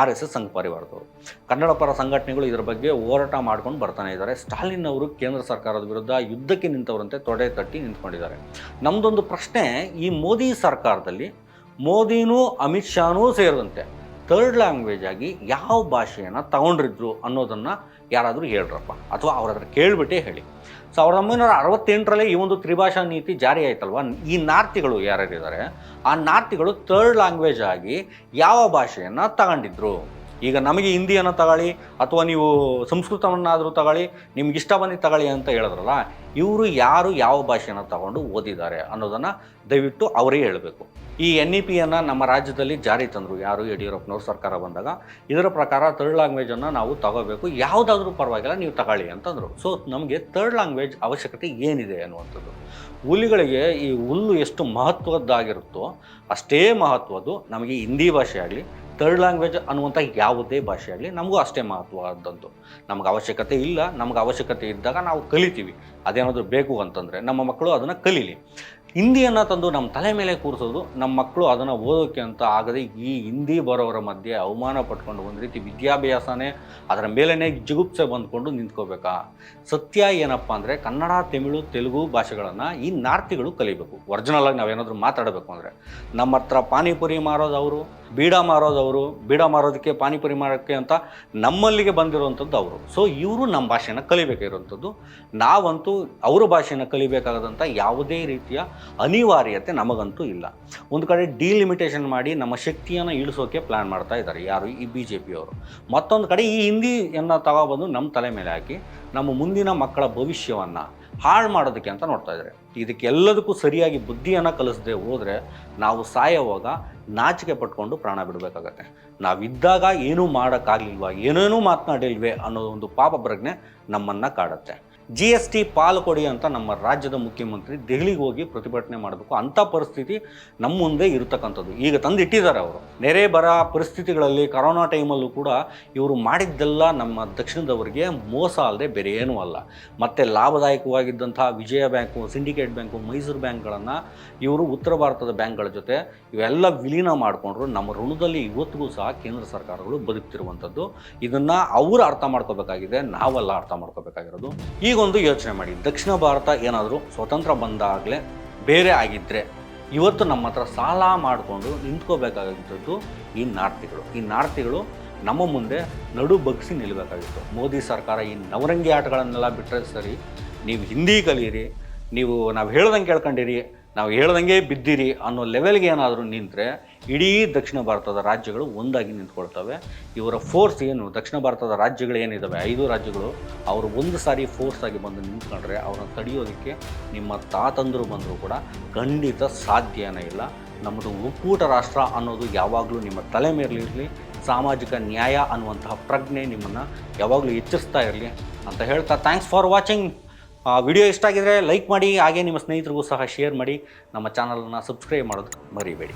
A: ಆರ್ ಎಸ್ ಎಸ್ ಸಂಘ ಪರಿವಾರದವರು. ಕನ್ನಡ ಪರ ಸಂಘಟನೆಗಳು ಇದರ ಬಗ್ಗೆ ಹೋರಾಟ ಮಾಡ್ಕೊಂಡು ಬರ್ತಾನೆ ಇದ್ದಾರೆ. ಸ್ಟಾಲಿನ್ ಅವರು ಕೇಂದ್ರ ಸರ್ಕಾರದ ವಿರುದ್ಧ ಯುದ್ಧಕ್ಕೆ ನಿಂತವರಂತೆ ತೊಡೆ ತಟ್ಟಿ ನಿಂತ್ಕೊಂಡಿದ್ದಾರೆ. ನಮ್ಮದೊಂದು ಪ್ರಶ್ನೆ, ಈ ಮೋದಿ ಸರ್ಕಾರದಲ್ಲಿ ಮೋದಿನೂ ಅಮಿತ್ ಶಾನೂ ಸೇರಿದಂತೆ ಥರ್ಡ್ ಲ್ಯಾಂಗ್ವೇಜ್ ಆಗಿ ಯಾವ ಭಾಷೆಯನ್ನು ತಗೊಂಡಿದ್ರು ಅನ್ನೋದನ್ನು ಯಾರಾದರೂ ಹೇಳ್ರಪ್ಪ ಅಥವಾ ಅವ್ರ ಹತ್ರ ಕೇಳಿಬಿಟ್ಟೇ ಹೇಳಿ. ಸಾವಿರದ ಒಂಬೈನೂರ ಅರವತ್ತೆಂಟರಲ್ಲೇ ಈ ಒಂದು ತ್ರಿಭಾಷಾ ನೀತಿ ಜಾರಿ ಆಯ್ತಲ್ವ? ಈ ನಾರ್ತಿಗಳು ಯಾರ್ಯಾರಿದ್ದಾರೆ? ಆ ನಾರ್ತಿಗಳು ಥರ್ಡ್ ಲ್ಯಾಂಗ್ವೇಜ್ ಆಗಿ ಯಾವ ಭಾಷೆಯನ್ನು ತಗೊಂಡಿದ್ರು? ಈಗ ನಮಗೆ ಹಿಂದಿಯನ್ನು ತಗೊಳ್ಳಿ ಅಥವಾ ನೀವು ಸಂಸ್ಕೃತವನ್ನಾದರೂ ತಗೊಳ್ಳಿ, ನಿಮ್ಗೆ ಇಷ್ಟ ಬಂದು ತಗೊಳ್ಳಿ ಅಂತ ಹೇಳಿದ್ರಲ್ಲ, ಇವರು ಯಾರು ಯಾವ ಭಾಷೆಯನ್ನು ತಗೊಂಡು ಓದಿದ್ದಾರೆ ಅನ್ನೋದನ್ನು ದಯವಿಟ್ಟು ಅವರೇ ಹೇಳಬೇಕು. ಈ ಎನ್ ಇ ಪಿಯನ್ನು ನಮ್ಮ ರಾಜ್ಯದಲ್ಲಿ ಜಾರಿ ತಂದರು ಯಾರು ಯಡಿಯೂರಪ್ಪನವ್ರ ಸರ್ಕಾರ ಬಂದಾಗ. ಇದರ ಪ್ರಕಾರ ಥರ್ಡ್ ಲ್ಯಾಂಗ್ವೇಜನ್ನು ನಾವು ತಗೋಬೇಕು. ಯಾವುದಾದ್ರೂ ಪರವಾಗಿಲ್ಲ, ನೀವು ತಗೊಳ್ಳಿ ಅಂತಂದರು. ಸೊ ನಮಗೆ ಥರ್ಡ್ ಲ್ಯಾಂಗ್ವೇಜ್ ಅವಶ್ಯಕತೆ ಏನಿದೆ ಅನ್ನುವಂಥದ್ದು. ಹುಲಿಗಳಿಗೆ ಈ ಹುಲ್ಲು ಎಷ್ಟು ಮಹತ್ವದ್ದಾಗಿರುತ್ತೋ ಅಷ್ಟೇ ಮಹತ್ವದ್ದು. ನಮಗೆ ಹಿಂದಿ ಭಾಷೆ ಆಗಲಿ ಥರ್ಡ್ ಲ್ಯಾಂಗ್ವೇಜ್ ಅನ್ನುವಂಥ ಯಾವುದೇ ಭಾಷೆ ನಮಗೂ ಅಷ್ಟೇ ಮಹತ್ವವಾದಂತು ನಮ್ಗೆ ಅವಶ್ಯಕತೆ ಇಲ್ಲ. ನಮ್ಗೆ ಅವಶ್ಯಕತೆ ಇದ್ದಾಗ ನಾವು ಕಲಿತೀವಿ. ಅದೇನಾದರೂ ಬೇಕು ಅಂತಂದರೆ ನಮ್ಮ ಮಕ್ಕಳು ಅದನ್ನು ಕಲೀಲಿ. ಹಿಂದಿಯನ್ನು ತಂದು ನಮ್ಮ ತಲೆ ಮೇಲೆ ಕೂರಿಸೋದು ನಮ್ಮ ಮಕ್ಕಳು ಅದನ್ನು ಓದೋಕ್ಕೆ ಅಂತ ಆಗದೆ ಈ ಹಿಂದಿ ಬರೋವರ ಮಧ್ಯೆ ಅವಮಾನ ಪಟ್ಕೊಂಡು ಒಂದು ರೀತಿ ವಿದ್ಯಾಭ್ಯಾಸನೇ ಅದರ ಮೇಲೇ ಜಿಗುಪ್ಸೆ ಬಂದ್ಕೊಂಡು ನಿಂತ್ಕೋಬೇಕಾ? ಸತ್ಯ ಏನಪ್ಪ ಅಂದರೆ ಕನ್ನಡ, ತಮಿಳು, ತೆಲುಗು ಭಾಷೆಗಳನ್ನು ಈ ನಾರ್ತಿಗಳು ಕಲಿಬೇಕು. ಒರಿಜಿನಲ್ ಆಗಿ ನಾವೇನಾದರೂ ಮಾತಾಡಬೇಕು ಅಂದರೆ. ನಮ್ಮ ಹತ್ರ ಪಾನಿಪುರಿ ಮಾರೋದವರು ಬೀಡ ಮಾರೋದವರು, ಬೀಡ ಮಾರೋದಕ್ಕೆ, ಪಾನಿಪುರಿ ಮಾರೋಕ್ಕೆ ಅಂತ ನಮ್ಮಲ್ಲಿಗೆ ಬಂದಿರುವಂಥದ್ದು ಅವರು. ಸೊ ಇವರು ನಮ್ಮ ಭಾಷೆನ ಕಲಿಬೇಕಾಗಿರುವಂಥದ್ದು ನಾವಂತೂ ಅವರ ಭಾಷೆನ ಕಲಿಬೇಕಾದಂಥ ಯಾವುದೇ ರೀತಿಯ ಅನಿವಾರ್ಯತೆ ನಮಗಂತೂ ಇಲ್ಲ. ಒಂದು ಕಡೆ ಡಿಲಿಮಿಟೇಷನ್ ಮಾಡಿ ನಮ್ಮ ಶಕ್ತಿಯನ್ನು ಇಳಿಸೋಕೆ ಪ್ಲ್ಯಾನ್ ಮಾಡ್ತಾ ಇದ್ದಾರೆ ಯಾರು? ಈ ಬಿ ಜೆ ಪಿಯವರು ಮತ್ತೊಂದು ಕಡೆ ಈ ಹಿಂದಿಯನ್ನು ತಗೊಬಂದು ನಮ್ಮ ತಲೆ ಮೇಲೆ ಹಾಕಿ ನಮ್ಮ ಮುಂದಿನ ಮಕ್ಕಳ ಭವಿಷ್ಯವನ್ನು ಹಾಳು ಮಾಡೋದಕ್ಕೆ ಅಂತ ನೋಡ್ತಾ ಇದ್ದಾರೆ. ಇದಕ್ಕೆಲ್ಲದಕ್ಕೂ ಸರಿಯಾಗಿ ಬುದ್ಧಿಯನ್ನು ಕಲಿಸದೆ ಹೋದರೆ ನಾವು ಸಾಯೋವಾಗ ನಾಚಿಕೆ ಪಟ್ಕೊಂಡು ಪ್ರಾಣ ಬಿಡಬೇಕಾಗತ್ತೆ. ನಾವಿದ್ದಾಗ ಏನೂ ಮಾಡೋಕ್ಕಾಗಲಿಲ್ವಾ, ಏನೇನೂ ಮಾತನಾಡಿಲ್ವೇ ಅನ್ನೋ ಒಂದು ಪಾಪ ಪ್ರಜ್ಞೆ ನಮ್ಮನ್ನು ಕಾಡುತ್ತೆ. ಜಿ ಎಸ್ ಟಿ ಪಾಲು ಕೊಡಿ ಅಂತ ನಮ್ಮ ರಾಜ್ಯದ ಮುಖ್ಯಮಂತ್ರಿ ದೆಹಲಿಗೆ ಹೋಗಿ ಪ್ರತಿಭಟನೆ ಮಾಡಬೇಕು. ಅಂಥ ಪರಿಸ್ಥಿತಿ ನಮ್ಮ ಮುಂದೆ ಇರತಕ್ಕಂಥದ್ದು. ಈಗ ತಂದಿಟ್ಟಿದ್ದಾರೆ ಅವರು. ನೆರೆ ಬರ ಪರಿಸ್ಥಿತಿಗಳಲ್ಲಿ ಕರೋನಾ ಟೈಮಲ್ಲೂ ಕೂಡ ಇವರು ಮಾಡಿದ್ದೆಲ್ಲ ನಮ್ಮ ದಕ್ಷಿಣದವರಿಗೆ ಮೋಸ ಅಲ್ಲದೆ ಬೇರೆ ಏನೂ ಅಲ್ಲ. ಮತ್ತು ಲಾಭದಾಯಕವಾಗಿದ್ದಂಥ Vijaya bank, syndicate bank, Mysuru ಬ್ಯಾಂಕ್ಗಳನ್ನು ಇವರು ಉತ್ತರ ಭಾರತದ ಬ್ಯಾಂಕ್ಗಳ ಜೊತೆ ಇವೆಲ್ಲ ವಿಲೀನ ಮಾಡಿಕೊಂಡ್ರು. ನಮ್ಮ ಋಣದಲ್ಲಿ ಇವತ್ತಿಗೂ ಸಹ ಕೇಂದ್ರ ಸರ್ಕಾರಗಳು ಬದುಕ್ತಿರುವಂಥದ್ದು. ಇದನ್ನು ಅವರು ಅರ್ಥ ಮಾಡ್ಕೋಬೇಕಾಗಿದೆ, ನಾವೆಲ್ಲ ಅರ್ಥ ಮಾಡ್ಕೋಬೇಕಾಗಿರೋದು. ಈಗೊಂದು ಯೋಚನೆ ಮಾಡಿ. ದಕ್ಷಿಣ ಭಾರತ ಏನಾದರೂ ಸ್ವತಂತ್ರ ಬಂದಾಗಲೇ ಬೇರೆ ಆಗಿದ್ದರೆ ಇವತ್ತು ನಮ್ಮ ಹತ್ರ ಸಾಲ ಮಾಡಿಕೊಂಡು ನಿಂತ್ಕೋಬೇಕಾಗಿದ್ದದ್ದು ಈ ನಾರ್ತಿಗಳು. ಈ ನಾರ್ತಿಗಳು ನಮ್ಮ ಮುಂದೆ ನಡು ಬಗ್ಸಿ ನಿಲ್ಲಬೇಕಾಗಿತ್ತು ಮೋದಿ ಸರ್ಕಾರ ಈ ನವರಂಗಿ ಆಟಗಳನ್ನೆಲ್ಲ ಬಿಟ್ಟರೆ ಸರಿ, ನೀವು ಹಿಂದಿ ಕಲೀರಿ ನೀವು ನಾವು ಹೇಳ್ದಂಗೆ ಕೇಳ್ಕೊಂಡಿರಿ ನಾವು ಹೇಳ್ದಂಗೆ ಬಿದ್ದಿರಿ ಅನ್ನೋ ಲೆವೆಲ್ಗೆ ಏನಾದರೂ ನಿಂತರೆ ಇಡೀ ದಕ್ಷಿಣ ಭಾರತದ ರಾಜ್ಯಗಳು ಒಂದಾಗಿ ನಿಂತ್ಕೊಳ್ತವೆ. ಇವರ ಫೋರ್ಸ್ ಏನು? ದಕ್ಷಿಣ ಭಾರತದ ರಾಜ್ಯಗಳು ಏನಿದ್ದಾವೆ ಐದು ರಾಜ್ಯಗಳು ಅವರು ಒಂದು ಸಾರಿ ಫೋರ್ಸ್ ಆಗಿ ಬಂದು ನಿಂತ್ಕೊಂಡ್ರೆ ಅವ್ರನ್ನ ತಡೆಯೋದಕ್ಕೆ ನಿಮ್ಮ ತಾತಂದರು ಬಂದರೂ ಕೂಡ ಖಂಡಿತ ಸಾಧ್ಯನೇ ಇಲ್ಲ. ನಮ್ಮದು ಒಕ್ಕೂಟ ರಾಷ್ಟ್ರ ಅನ್ನೋದು ಯಾವಾಗಲೂ ನಿಮ್ಮ ತಲೆ ಮೇಲಿರಲಿ ಸಾಮಾಜಿಕ ನ್ಯಾಯ ಅನ್ನುವಂತಹ ಪ್ರಜ್ಞೆ ನಿಮ್ಮನ್ನು ಯಾವಾಗಲೂ ಎಚ್ಚರಿಸ್ತಾ ಇರಲಿ ಅಂತ ಹೇಳ್ತಾ ಥ್ಯಾಂಕ್ಸ್ ಫಾರ್ ವಾಚಿಂಗ್ ವಿಡಿಯೋ ಇಷ್ಟ ಆಗಿದ್ರೆ ಲೈಕ್ ಮಾಡಿ, ಹಾಗೆ ನಿಮ್ಮ ಸ್ನೇಹಿತರಿಗೂ ಸಹ ಶೇರ್ ಮಾಡಿ, ನಮ್ಮ ಚಾನಲನ್ನು ಸಬ್ಸ್ಕ್ರೈಬ್ ಮಾಡೋದು ಮರಿಬೇಡಿ.